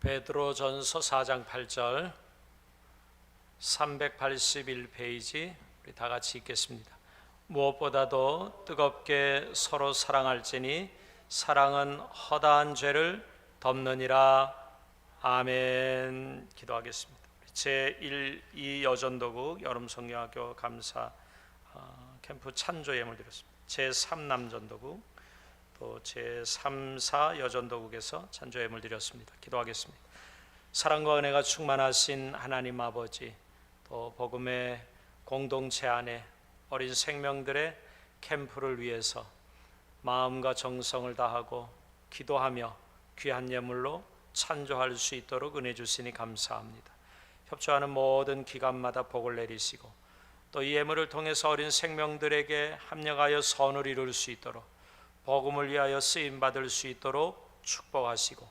베드로전서 4장 8절 381페이지 우리 다 같이 읽겠습니다. 무엇보다도 뜨겁게 서로 사랑할지니 사랑은 허다한 죄를 덮느니라. 아멘. 기도하겠습니다. 제1, 2 여전도국 여름 성경학교 감사 어, 캠프 찬조 예물 드렸습니다. 제3 남전도국 또 제3, 4 여전도국에서 찬조 예물 드렸습니다. 기도하겠습니다. 사랑과 은혜가 충만하신 하나님 아버지 또 복음의 공동체 안에 어린 생명들의 캠프를 위해서 마음과 정성을 다하고 기도하며 귀한 예물로 찬조할 수 있도록 은혜 주시니 감사합니다. 협조하는 모든 기관마다 복을 내리시고 또 이 예물을 통해서 어린 생명들에게 합력하여 선을 이룰 수 있도록 복음을 위하여 쓰임 받을 수 있도록 축복하시고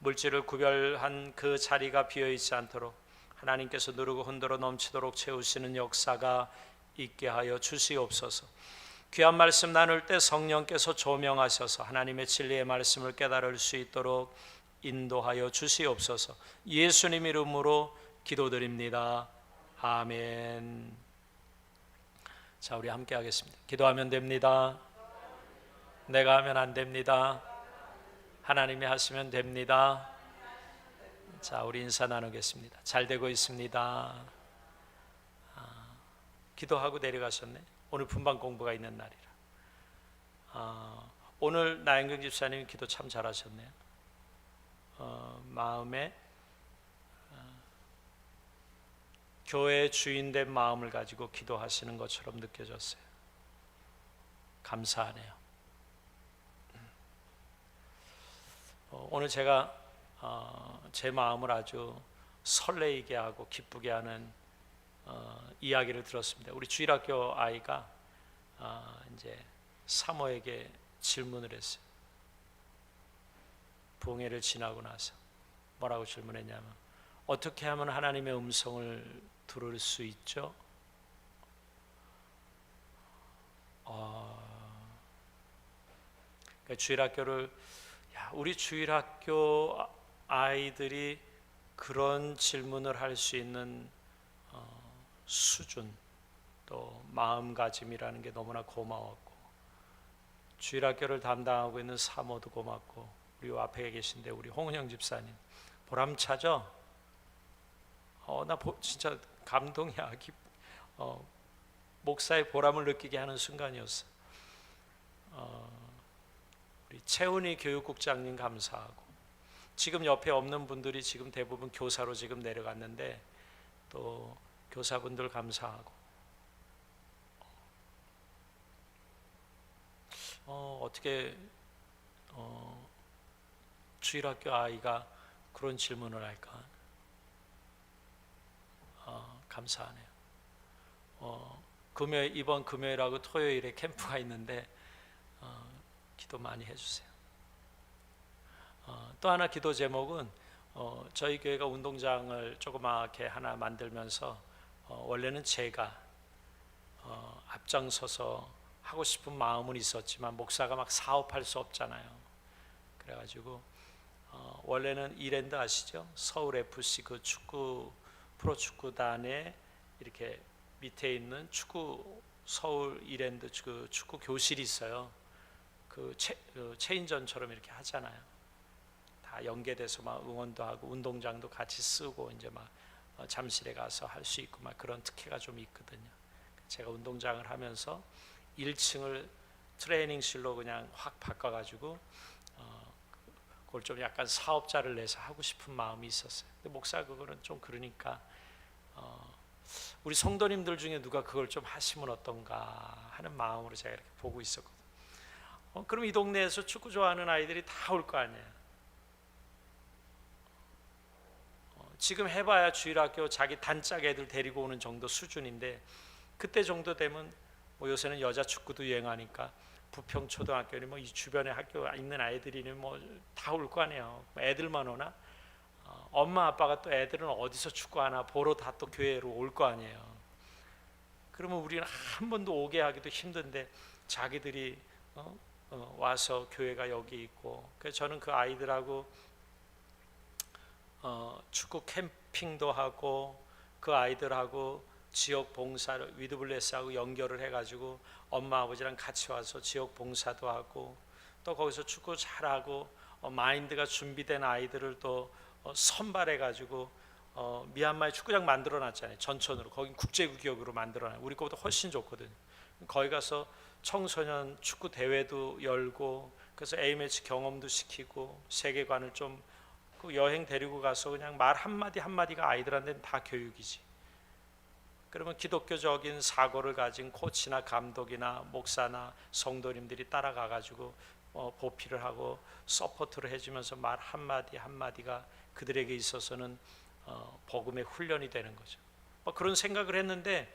물질을 구별한 그 자리가 비어 있지 않도록 하나님께서 누르고 흔들어 넘치도록 채우시는 역사가 있게 하여 주시옵소서. 귀한 말씀 나눌 때 성령께서 조명하셔서 하나님의 진리의 말씀을 깨달을 수 있도록 인도하여 주시옵소서. 예수님 이름으로 기도드립니다. 아멘. 자, 우리 함께 하겠습니다. 기도하면 됩니다. 내가 하면 안 됩니다. 하나님이 하시면 됩니다. 자, 우리 인사 나누겠습니다. 잘 되고 있습니다. 아, 기도하고 내려가셨네. 오늘 분방 공부가 있는 날이라. 아, 오늘 나영경 집사님 기도 참 잘하셨네요. 어, 마음에 교회 주인된 마음을 가지고 기도하시는 것처럼 느껴졌어요. 감사하네요. 오늘 제가 어, 제 마음을 아주 설레이게 하고 기쁘게 하는 어, 이야기를 들었습니다. 우리 주일학교 아이가 어, 이제 사모에게 질문을 했어요. 부흥회를 지나고 나서 뭐라고 질문했냐면 어떻게 하면 하나님의 음성을 들을 수 있죠? 어, 그러니까 주일학교를 야, 우리 주일 학교 아이들이 그런 질문을 할 수 있는 어, 수준 또 마음가짐이라는 게 너무나 고마웠고 주일 학교를 담당하고 있는 사모도 고맙고 우리 앞에 계신데 우리 홍은영 집사님 보람차죠? 어, 나 보, 진짜 감동이야. 기, 어, 목사의 보람을 느끼게 하는 순간이었어. 어, 우리 채훈이 교육국장님 감사하고 지금 옆에 없는 분들이 지금 대부분 교사로 지금 내려갔는데 또 교사분들 감사하고 어, 어떻게 어, 주일학교 아이가 그런 질문을 할까? 어, 감사하네요. 어, 금요 이번 금요일하고 토요일에 캠프가 있는데 어, 기도 많이 해주세요. 어, 또 하나 기도 제목은 어, 저희 교회가 운동장을 조그맣게 하나 만들면서 어, 원래는 제가 어, 앞장서서 하고 싶은 마음은 있었지만 목사가 막 사업할 수 없잖아요. 그래가지고 어, 원래는 이랜드 아시죠? 서울 FC 그 축구 프로축구단에 이렇게 밑에 있는 축구 서울 이랜드 그 축구 교실이 있어요. 그, 체, 그 체인전처럼 이렇게 하잖아요. 다 연계돼서 막 응원도 하고 운동장도 같이 쓰고 이제 막 어, 잠실에 가서 할 수 있고 막 그런 특혜가 좀 있거든요. 제가 운동장을 하면서 1층을 트레이닝실로 그냥 확 바꿔가지고 어, 그걸 좀 약간 사업자를 내서 하고 싶은 마음이 있었어요. 근데 목사 그거는 좀 그러니까 어, 우리 성도님들 중에 누가 그걸 좀 하시면 어떤가 하는 마음으로 제가 이렇게 보고 있었거든요. 어, 그럼 이 동네에서 축구 좋아하는 아이들이 다 올 거 아니에요. 어, 지금 해봐야 주일학교 자기 단짝 애들 데리고 오는 정도 수준인데 그때 정도 되면 뭐 요새는 여자 축구도 유행하니까 부평 초등학교니 뭐 이 주변에 학교 있는 아이들이는 뭐다 올 거 아니에요. 뭐 애들만 오나? 어, 엄마 아빠가 또 애들은 어디서 축구하나 보러 다 또 교회로 올 거 아니에요. 그러면 우리는 한 번도 오게 하기도 힘든데 자기들이 어? 어, 와서 교회가 여기 있고. 그래서 저는 그 아이들하고 어, 축구 캠핑도 하고 그 아이들하고 지역 봉사를 위드블레스하고 연결을 해가지고 엄마 아버지랑 같이 와서 지역 봉사도 하고 또 거기서 축구 잘하고 어, 마인드가 준비된 아이들을 또 어, 선발해가지고 어, 미얀마에 축구장 만들어 놨잖아요. 전천으로. 거긴 국제 기업으로 만들어놔요 우리 거보다 훨씬 좋거든요 거기 가서 청소년 축구 대회도 열고 그래서 A 매치 경험도 시키고 세계관을 좀그 여행 데리고 가서 그냥 말 한마디 한마디가 아이들한테는 다 교육이지. 그러면 기독교적인 사고를 가진 코치나 감독이나 목사나 성도님들이 따라가 가지고 어, 보필을 하고 서포트를 해주면서 말 한마디 한마디가 그들에게 있어서는 어, 복음의 훈련이 되는 거죠. 뭐 그런 생각을 했는데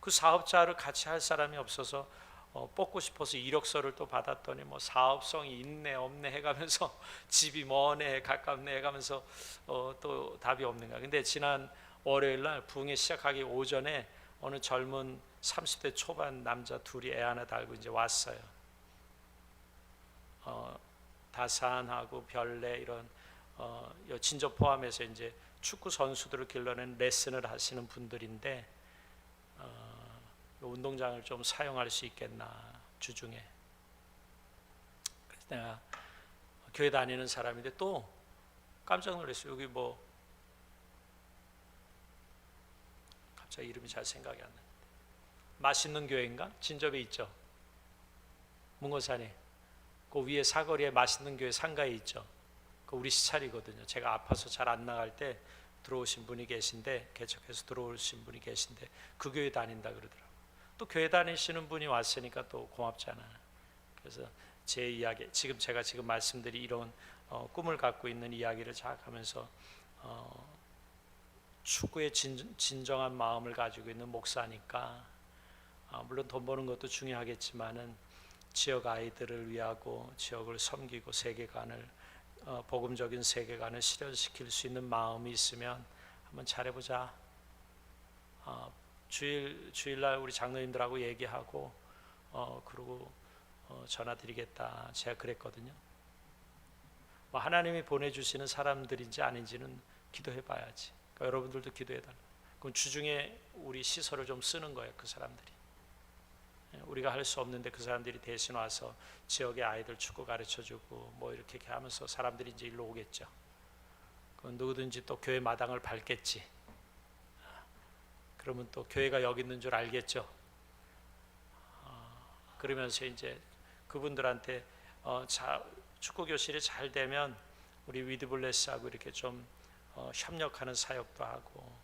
그 사업자를 같이 할 사람이 없어서 어, 뽑고 싶어서 이력서를 또 받았더니 뭐 사업성이 있네 없네 해가면서 집이 머네 가깝네 해가면서 어, 또 답이 없는 거야. 근데 지난 월요일 날 부흥회 시작하기 오전에 어느 젊은 30대 초반 남자 둘이 애 하나 달고 이제 왔어요. 어, 다산하고 별내 이런 어, 요 진저 포함해서 이제 축구 선수들을 길러낸 레슨을 하시는 분들인데 어, 운동장을 좀 사용할 수 있겠나 주중에. 그래서 내가 교회 다니는 사람인데 또 깜짝 놀랐어요. 여기 뭐 갑자기 이름이 잘 생각이 안 나는데. 맛있는 교회인가? 진접에 있죠? 문고산에. 그 위에 사거리에 맛있는 교회 상가에 있죠? 그 우리 시찰이거든요 제가 아파서 잘 안 나갈 때 들어오신 분이 계신데 개척해서 들어오신 분이 계신데 그 교회 다닌다 그러더라고요 또 교회 다니시는 분이 왔으니까 또 고맙잖아. 그래서 제 이야기, 지금 제가 지금 말씀드린 이런 어, 꿈을 갖고 있는 이야기를 자각하면서 어, 축구에 진, 진정한 마음을 가지고 있는 목사니까 아, 물론 돈 버는 것도 중요하겠지만은 지역 아이들을 위하고 지역을 섬기고 세계관을 어, 복음적인 세계관을 실현시킬 수 있는 마음이 있으면 한번 잘해보자. 어, 주일 주일날 우리 장로님들하고 얘기하고 어 그리고 어, 전화 드리겠다 제가 그랬거든요. 뭐 하나님이 보내주시는 사람들인지 아닌지는 기도해봐야지. 그러니까 여러분들도 기도해달라. 그럼 주중에 우리 시설을 좀 쓰는 거예요. 그 사람들이. 예, 우리가 할 수 없는데 그 사람들이 대신 와서 지역의 아이들 축구 가르쳐 주고 뭐 이렇게 하면서 사람들이 이제 일로 오겠죠. 그건 누구든지 또 교회 마당을 밟겠지. 그러면 또 교회가 여기 있는 줄 알겠죠. 어, 그러면서 이제 그분들한테 어, 자, 축구 교실이 잘 되면 우리 위드블레스하고 이렇게 좀 어, 협력하는 사역도 하고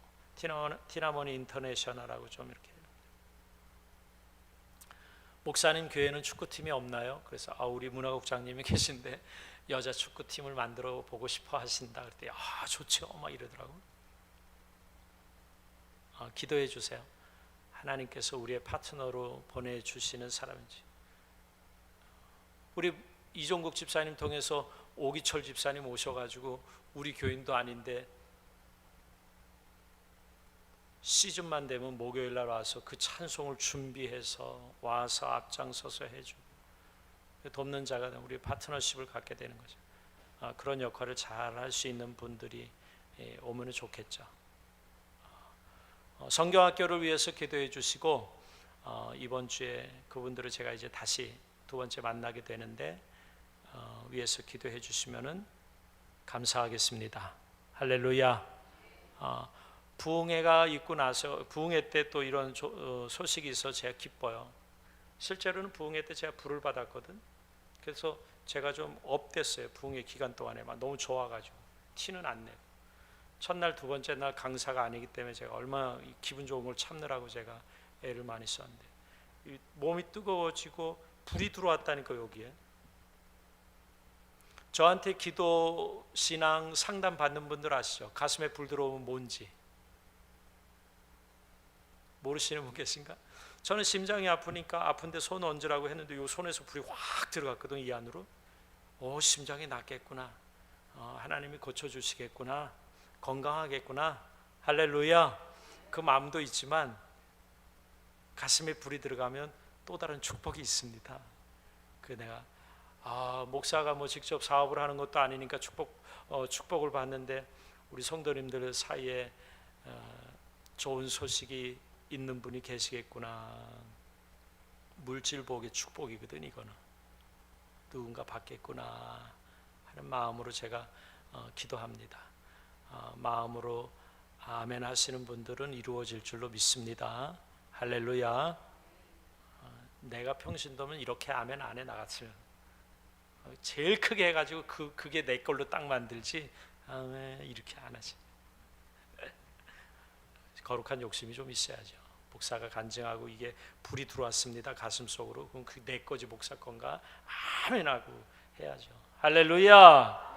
티나머니 인터내셔널하고 좀 이렇게 목사님 교회는 축구팀이 없나요? 그래서 아 우리 문화국장님이 계신데 여자 축구팀을 만들어 보고 싶어 하신다 그랬더니 아 좋죠 막 이러더라고. 어, 기도해 주세요. 하나님께서 우리의 파트너로 보내 주시는 사람인지. 우리 이종국 집사님 통해서 오기철 집사님 오셔가지고 우리 교인도 아닌데 시즌만 되면 목요일 날 와서 그 찬송을 준비해서 와서 앞장서서 해주고 돕는 자가 우리 파트너십을 갖게 되는 거죠. 아, 그런 역할을 잘 할 수 있는 분들이 예, 오면 좋겠죠. 어, 성경학교를 위해서 기도해 주시고 어, 이번 주에 그분들을 제가 이제 다시 두 번째 만나게 되는데 어, 위해서 기도해 주시면은 감사하겠습니다. 할렐루야. 어, 부흥회가 있고 나서 부흥회 때 또 이런 조, 어, 소식이 있어 제가 기뻐요. 실제로는 부흥회 때 제가 불을 받았거든. 그래서 제가 좀 업됐어요. 부흥회 기간 동안에 막 너무 좋아가지고 티는 안 내고. 첫날 두 번째 날 강사가 아니기 때문에 제가 얼마나 기분 좋은 걸 참느라고 제가 애를 많이 썼는데 몸이 뜨거워지고 불이 들어왔다니까 여기에 저한테 기도 신앙 상담 받는 분들 아시죠? 가슴에 불 들어오면 뭔지 모르시는 분 계신가? 저는 심장이 아프니까 아픈데 손 얹으라고 했는데 이 손에서 불이 확 들어갔거든 이 안으로. 오 심장이 낫겠구나. 어, 하나님이 고쳐주시겠구나. 건강하겠구나. 할렐루야. 그 마음도 있지만 가슴에 불이 들어가면 또 다른 축복이 있습니다. 그 내가 아, 목사가 뭐 직접 사업을 하는 것도 아니니까 축복 어, 축복을 받는데 우리 성도님들 사이에 어, 좋은 소식이 있는 분이 계시겠구나. 물질복의 축복이거든 이거는 누군가 받겠구나 하는 마음으로 제가 어, 기도합니다. 어, 마음으로 아멘 하시는 분들은 이루어질 줄로 믿습니다. 할렐루야. 어, 내가 평신도면 이렇게 아멘 안 해 나갔어요. 어, 제일 크게 해가지고 그 그게 내 걸로 딱 만들지 아멘 이렇게 안 하지. 거룩한 욕심이 좀 있어야죠. 목사가 간증하고 이게 불이 들어왔습니다 가슴 속으로 그럼 그 내 거지 목사 건가 아멘하고 해야죠. 할렐루야.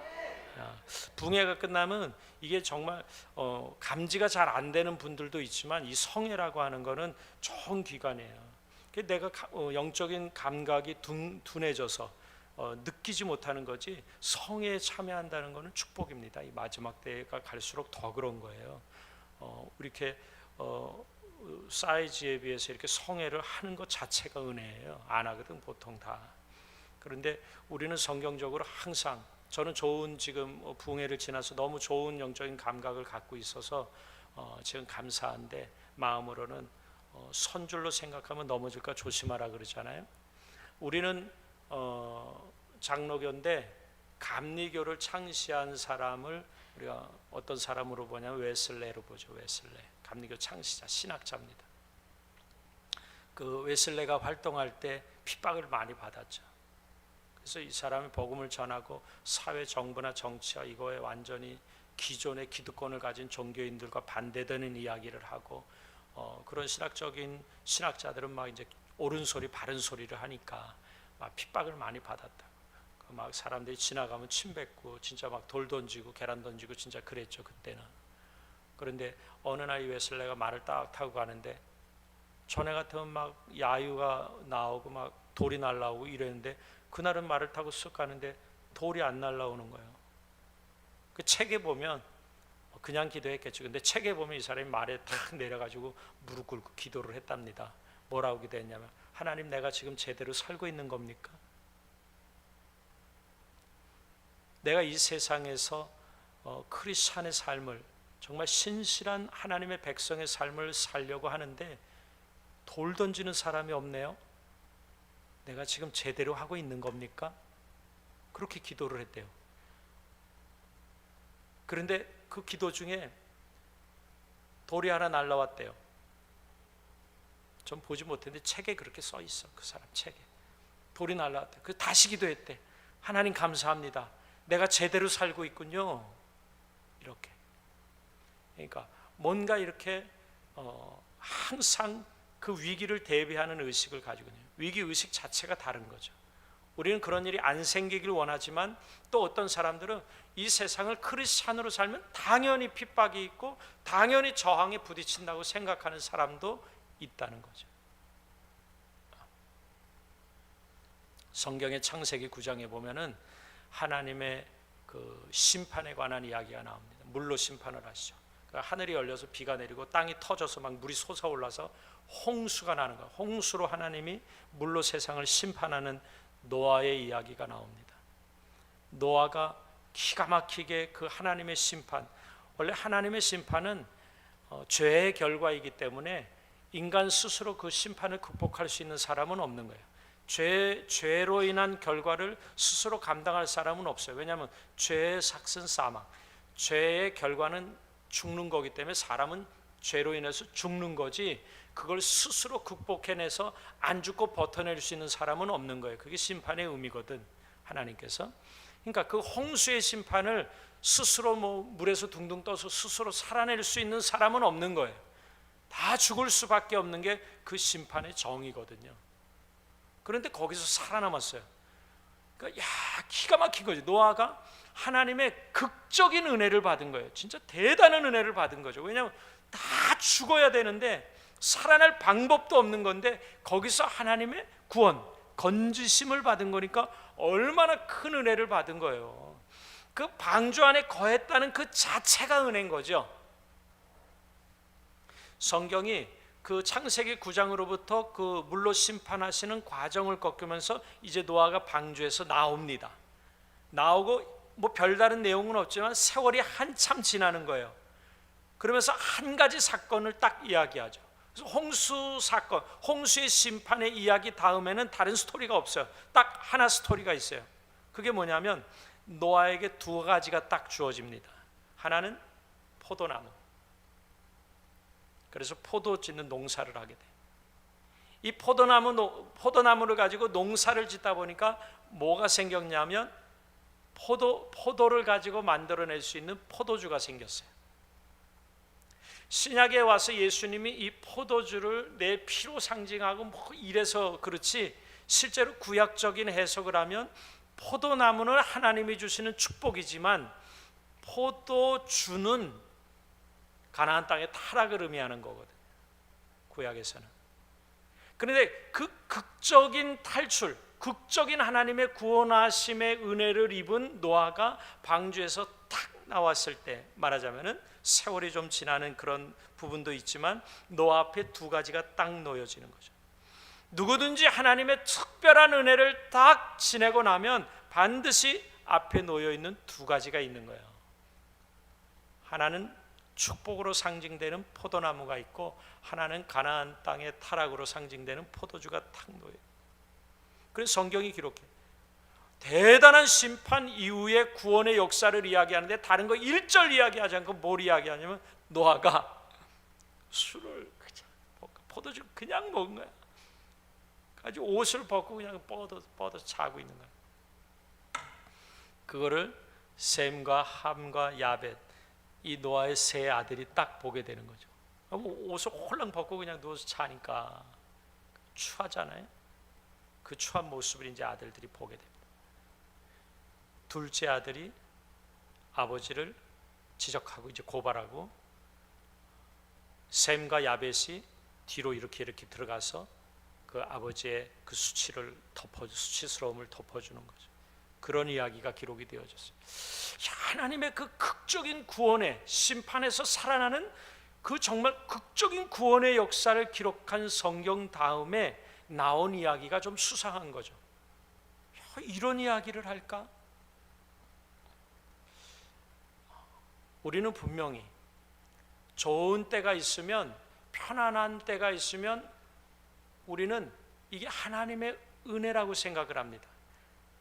붕해가 끝나면 이게 정말 어, 감지가 잘 안 되는 분들도 있지만 이 성회라고 하는 거는 좋은 기관이에요. 그 내가 가- 어, 영적인 감각이 둔, 둔해져서 어, 느끼지 못하는 거지 성회에 참여한다는 거는 축복입니다. 이 마지막 때가 갈수록 더 그런 거예요. 어, 이렇게 어, 사이즈에 비해서 이렇게 성회를 하는 것 자체가 은혜예요. 안 하거든 보통 다. 그런데 우리는 성경적으로 항상 저는 좋은 지금 어, 부흥회를 지나서 너무 좋은 영적인 감각을 갖고 있어서 어, 지금 감사한데 마음으로는 어, 선줄로 생각하면 넘어질까 조심하라 그러잖아요. 우리는 어, 장로교인데 감리교를 창시한 사람을 우리가 어떤 사람으로 보냐면 웨슬레로 보죠. 웨슬레 감리교 창시자 신학자입니다. 그 웨슬레가 활동할 때 핍박을 많이 받았죠. 그래서 이 사람이 복음을 전하고 사회 정부나 정치와 이거에 완전히 기존의 기득권을 가진 종교인들과 반대되는 이야기를 하고 어, 그런 신학적인 신학자들은 막 이제 옳은 소리 바른 소리를 하니까 막 핍박을 많이 받았다. 그막 사람들이 지나가면 침 뱉고 진짜 막 돌 던지고 계란 던지고 진짜 그랬죠 그때는. 그런데 어느 날이 웨슬레가 말을 딱 타고 가는데 전에 같으면 막 야유가 나오고 막 돌이 날라오고 이랬는데 그날은 말을 타고 쓱 가는데 돌이 안 날라오는 거예요. 그 책에 보면 그냥 기도했겠죠. 근데 책에 보면 이 사람이 말에 탁 내려가지고 무릎 꿇고 기도를 했답니다. 뭐라고 기도했냐면 하나님 내가 지금 제대로 살고 있는 겁니까? 내가 이 세상에서 어, 크리스찬의 삶을 정말 신실한 하나님의 백성의 삶을 살려고 하는데 돌 던지는 사람이 없네요. 내가 지금 제대로 하고 있는 겁니까? 그렇게 기도를 했대요. 그런데 그 기도 중에 돌이 하나 날라왔대요. 전 보지 못했는데 책에 그렇게 써 있어. 그 사람 책에. 돌이 날라왔대. 그 다시 기도했대. 하나님 감사합니다. 내가 제대로 살고 있군요. 이렇게. 그러니까 뭔가 이렇게 어, 항상 그 위기를 대비하는 의식을 가지고 있는 위기 의식 자체가 다른 거죠. 우리는 그런 일이 안 생기길 원하지만 또 어떤 사람들은 이 세상을 크리스찬으로 살면 당연히 핍박이 있고 당연히 저항에 부딪힌다고 생각하는 사람도 있다는 거죠. 성경의 창세기 9장에 보면은 하나님의 그 심판에 관한 이야기가 나옵니다. 물로 심판을 하시죠. 그러니까 하늘이 열려서 비가 내리고 땅이 터져서 막 물이 솟아올라서 홍수가 나는 거예요. 홍수로 하나님이 물로 세상을 심판하는 노아의 이야기가 나옵니다. 노아가 기가 막히게 그 하나님의 심판, 원래 하나님의 심판은 어, 죄의 결과이기 때문에 인간 스스로 그 심판을 극복할 수 있는 사람은 없는 거예요. 죄 죄로 인한 결과를 스스로 감당할 사람은 없어요. 왜냐하면 죄의 삭은 사망, 죄의 결과는 죽는 거기 때문에 사람은 죄로 인해서 죽는 거지 그걸 스스로 극복해내서 안 죽고 버텨낼 수 있는 사람은 없는 거예요. 그게 심판의 의미거든 하나님께서. 그러니까 그 홍수의 심판을 스스로 뭐 물에서 둥둥 떠서 스스로 살아낼 수 있는 사람은 없는 거예요. 다 죽을 수밖에 없는 게 그 심판의 정이거든요. 그런데 거기서 살아남았어요. 그러니까 야 기가 막힌 거지. 노아가 하나님의 극적인 은혜를 받은 거예요. 진짜 대단한 은혜를 받은 거죠. 왜냐하면 다 죽어야 되는데 살아날 방법도 없는 건데 거기서 하나님의 구원, 건지심을 받은 거니까 얼마나 큰 은혜를 받은 거예요. 그 방주 안에 거했다는 그 자체가 은혜인 거죠. 성경이 그 창세기 9장으로부터 그 물로 심판하시는 과정을 겪으면서 이제 노아가 방주에서 나옵니다. 나오고 뭐 별다른 내용은 없지만 세월이 한참 지나는 거예요. 그러면서 한 가지 사건을 딱 이야기하죠. 홍수 사건, 홍수의 심판의 이야기 다음에는 다른 스토리가 없어요. 딱 하나 스토리가 있어요. 그게 뭐냐면 노아에게 두 가지가 딱 주어집니다. 하나는 포도나무. 그래서 포도 짓는 농사를 하게 돼. 이 포도나무 포도나무를 가지고 농사를 짓다 보니까 뭐가 생겼냐면 포도 포도를 가지고 만들어낼 수 있는 포도주가 생겼어요. 신약에 와서 예수님이 이 포도주를 내 피로 상징하고 뭐 이래서 그렇지 실제로 구약적인 해석을 하면 포도나무는 하나님이 주시는 축복이지만 포도주는 가나안 땅의 타락을 의미하는 거거든. 구약에서는. 그런데 그 극적인 탈출, 극적인 하나님의 구원하심의 은혜를 입은 노아가 방주에서 탁 나왔을 때 말하자면은 세월이 좀 지나는 그런 부분도 있지만 노아 앞에 두 가지가 딱 놓여지는 거죠. 누구든지 하나님의 특별한 은혜를 딱 지내고 나면 반드시 앞에 놓여 있는 두 가지가 있는 거예요. 하나는 축복으로 상징되는 포도나무가 있고 하나는 가나안 땅의 타락으로 상징되는 포도주가 탁 놓여. 그래서 성경이 기록해. 대단한 심판 이후의 구원의 역사를 이야기하는데 다른 거 1절 이야기하지 않고 뭘 이야기하냐면 노아가 술을 그냥 포도주 그냥 먹은 거야. 가지고 옷을 벗고 그냥 뻗어 뻗어 자고 있는 거야. 그거를 셈과 함과 야벳 이 노아의 세 아들이 딱 보게 되는 거죠. 옷을 홀랑 벗고 그냥 누워서 자니까 추하잖아요. 그 추한 모습을 이제 아들들이 보게 됩니다. 둘째 아들이 아버지를 지적하고 이제 고발하고 셈과 야벳이 뒤로 이렇게 이렇게 들어가서 그 아버지의 그 수치를 덮어 수치스러움을 덮어주는 거죠. 그런 이야기가 기록이 되어졌어요. 하나님의 그 극적인 구원의 심판에서 살아나는 그 정말 극적인 구원의 역사를 기록한 성경 다음에 나온 이야기가 좀 수상한 거죠. 이런 이야기를 할까? 우리는 분명히 좋은 때가 있으면 편안한 때가 있으면 우리는 이게 하나님의 은혜라고 생각을 합니다.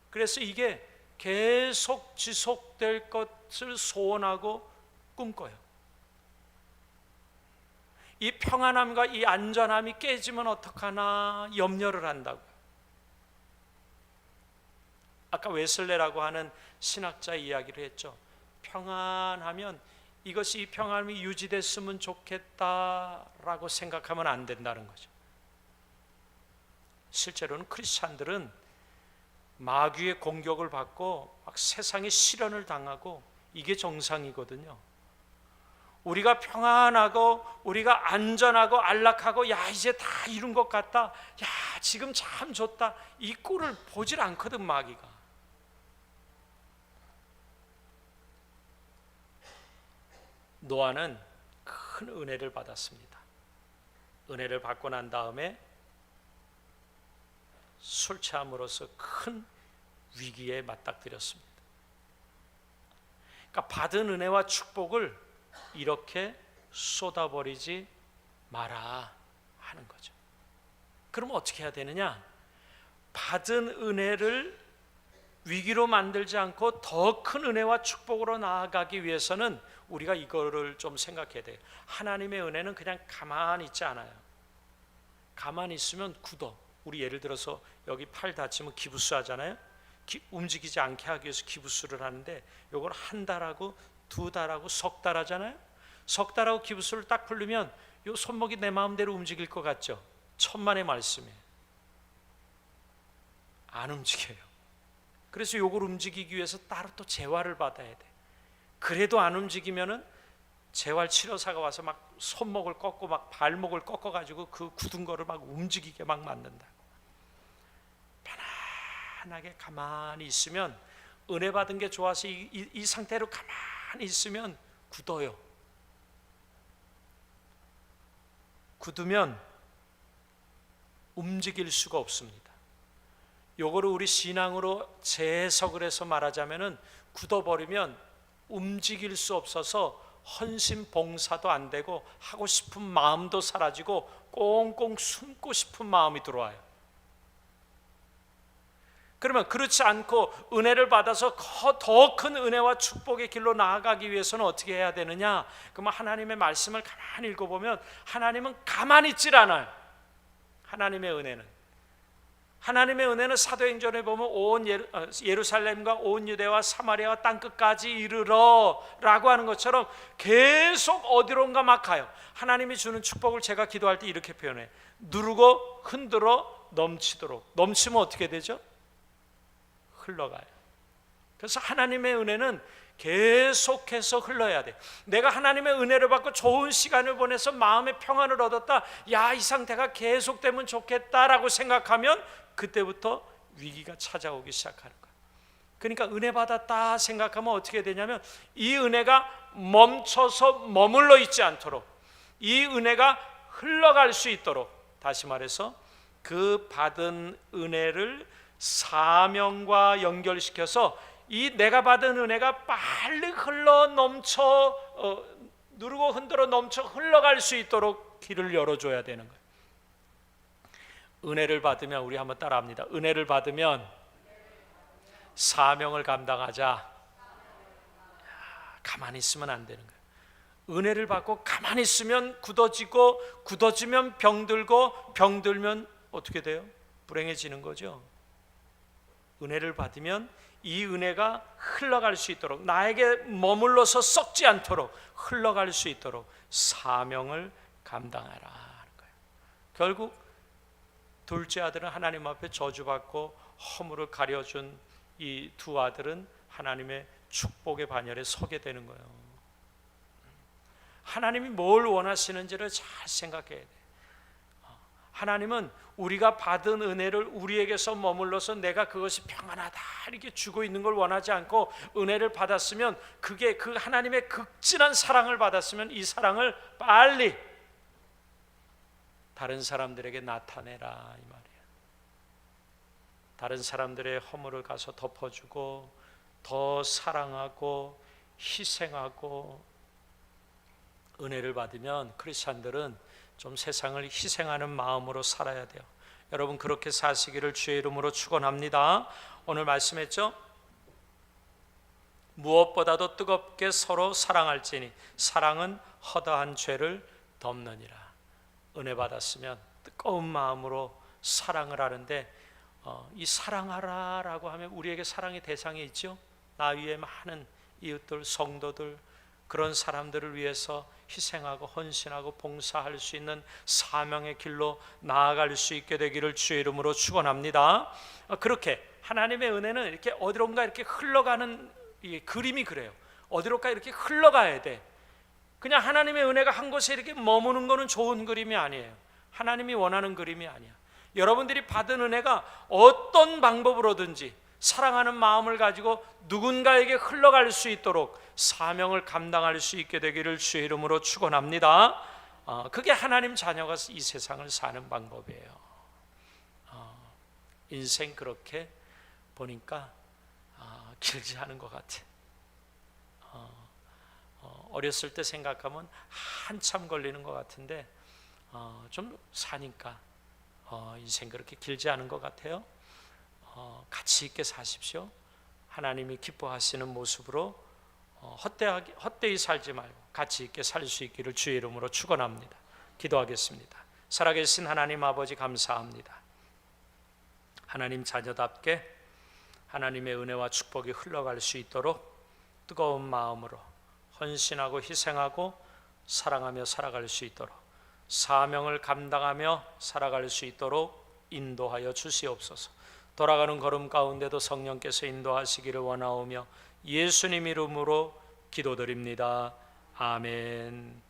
그래서 이게 계속 지속될 것을 소원하고 꿈꿔요. 이 평안함과 이 안전함이 깨지면 어떡하나 염려를 한다고. 아까 웨슬레라고 하는 신학자 이야기를 했죠. 평안하면 이것이 이 평안이 유지됐으면 좋겠다라고 생각하면 안 된다는 거죠. 실제로는 크리스찬들은 마귀의 공격을 받고 막 세상의 시련을 당하고 이게 정상이거든요. 우리가 평안하고 우리가 안전하고 안락하고 야 이제 다 이룬 것 같다. 야 지금 참 좋다. 이 꼴을 보질 않거든 마귀가. 노아는 큰 은혜를 받았습니다. 은혜를 받고 난 다음에 술 취함으로써 큰 위기에 맞닥뜨렸습니다. 그러니까 받은 은혜와 축복을 이렇게 쏟아버리지 마라 하는 거죠. 그럼 어떻게 해야 되느냐? 받은 은혜를 위기로 만들지 않고 더 큰 은혜와 축복으로 나아가기 위해서는 우리가 이거를 좀 생각해야 돼요. 하나님의 은혜는 그냥 가만히 있지 않아요. 가만히 있으면 굳어. 우리 예를 들어서 여기 팔 다치면 기부스 하잖아요. 기, 움직이지 않게 하기 위해서 기부스를 하는데 이걸 한 달하고 두 달하고 석 달 하잖아요. 석 달하고 기부스를 딱 풀리면 요 손목이 내 마음대로 움직일 것 같죠. 천만의 말씀에 안 움직여요. 그래서 요걸 움직이기 위해서 따로 또 재활을 받아야 돼. 그래도 안 움직이면은 재활 치료사가 와서 막 손목을 꺾고 막 발목을 꺾어 가지고 그 굳은 거를 막 움직이게 막 만든다. 편안하게 가만히 있으면 은혜 받은 게 좋아서 이, 이, 이 상태로 가만히 있으면 굳어요. 굳으면 움직일 수가 없습니다. 요거를 우리 신앙으로 재해석을 해서 말하자면은 굳어버리면 움직일 수 없어서 헌신 봉사도 안 되고 하고 싶은 마음도 사라지고 꽁꽁 숨고 싶은 마음이 들어와요. 그러면 그렇지 않고 은혜를 받아서 더 큰 은혜와 축복의 길로 나아가기 위해서는 어떻게 해야 되느냐? 그러면 하나님의 말씀을 가만히 읽어보면 하나님은 가만히 있질 않아요. 하나님의 은혜는 하나님의 은혜는 사도행전에 보면 온 어, 예루살렘과 온 유대와 사마리아와 땅 끝까지 이르러라고 하는 것처럼 계속 어디론가 막 가요. 하나님이 주는 축복을 제가 기도할 때 이렇게 표현해. 누르고 흔들어 넘치도록. 넘치면 어떻게 되죠? 흘러가요. 그래서 하나님의 은혜는 계속해서 흘러야 돼. 내가 하나님의 은혜를 받고 좋은 시간을 보내서 마음의 평안을 얻었다. 야, 이 상태가 계속되면 좋겠다라고 생각하면 그때부터 위기가 찾아오기 시작하는 거야. 그러니까 은혜 받았다 생각하면 어떻게 되냐면 이 은혜가 멈춰서 머물러 있지 않도록 이 은혜가 흘러갈 수 있도록 다시 말해서 그 받은 은혜를 사명과 연결시켜서 이 내가 받은 은혜가 빨리 흘러 넘쳐 어, 누르고 흔들어 넘쳐 흘러갈 수 있도록 길을 열어줘야 되는 거예요. 은혜를 받으면 우리 한번 따라합니다. 은혜를 받으면 사명을 감당하자. 가만히 있으면 안 되는 거예요. 은혜를 받고 가만히 있으면 굳어지고 굳어지면 병들고 병들면 어떻게 돼요? 불행해지는 거죠. 은혜를 받으면 이 은혜가 흘러갈 수 있도록 나에게 머물러서 썩지 않도록 흘러갈 수 있도록 사명을 감당하라 하는 거예요. 결국 둘째 아들은 하나님 앞에 저주받고 허물을 가려준 이 두 아들은 하나님의 축복의 반열에 서게 되는 거예요. 하나님이 뭘 원하시는지를 잘 생각해야 돼. 하나님은 우리가 받은 은혜를 우리에게서 머물러서 내가 그것이 평안하다 이렇게 주고 있는 걸 원하지 않고 은혜를 받았으면 그게 그 하나님의 극진한 사랑을 받았으면 이 사랑을 빨리 다른 사람들에게 나타내라 이 말이에요. 다른 사람들의 허물을 가서 덮어주고 더 사랑하고 희생하고 은혜를 받으면 크리스천들은 좀 세상을 희생하는 마음으로 살아야 돼요. 여러분 그렇게 사시기를 주의 이름으로 축원합니다. 오늘 말씀했죠? 무엇보다도 뜨겁게 서로 사랑할지니 사랑은 허다한 죄를 덮느니라. 은혜 받았으면 뜨거운 마음으로 사랑을 하는데 어, 이 사랑하라라고 하면 우리에게 사랑의 대상이 있죠. 나 위에 많은 이웃들, 성도들 그런 사람들을 위해서 희생하고 헌신하고 봉사할 수 있는 사명의 길로 나아갈 수 있게 되기를 주의 이름으로 축원합니다. 어, 그렇게 하나님의 은혜는 이렇게 어디론가 이렇게 흘러가는 그림이 그래요. 어디론가 이렇게 흘러가야 돼. 그냥 하나님의 은혜가 한 곳에 이렇게 머무는 거는 좋은 그림이 아니에요. 하나님이 원하는 그림이 아니야. 여러분들이 받은 은혜가 어떤 방법으로든지 사랑하는 마음을 가지고 누군가에게 흘러갈 수 있도록 사명을 감당할 수 있게 되기를 주의 이름으로 축원합니다. 어, 그게 하나님 자녀가 이 세상을 사는 방법이에요. 어, 인생 그렇게 보니까 어, 길지 않은 것 같아. 어, 어, 어렸을 때 생각하면 한참 걸리는 것 같은데 어, 좀 사니까 어, 인생 그렇게 길지 않은 것 같아요. 어, 가치 있게 사십시오. 하나님이 기뻐하시는 모습으로 어, 헛되하게, 헛되이 살지 말고 가치 있게 살 수 있기를 주의 이름으로 축원합니다. 기도하겠습니다. 살아계신 하나님 아버지 감사합니다. 하나님 자녀답게 하나님의 은혜와 축복이 흘러갈 수 있도록 뜨거운 마음으로 헌신하고 희생하고 사랑하며 살아갈 수 있도록 사명을 감당하며 살아갈 수 있도록 인도하여 주시옵소서. 돌아가는 걸음 가운데도 성령께서 인도하시기를 원하오며 예수님 이름으로 기도드립니다. 아멘.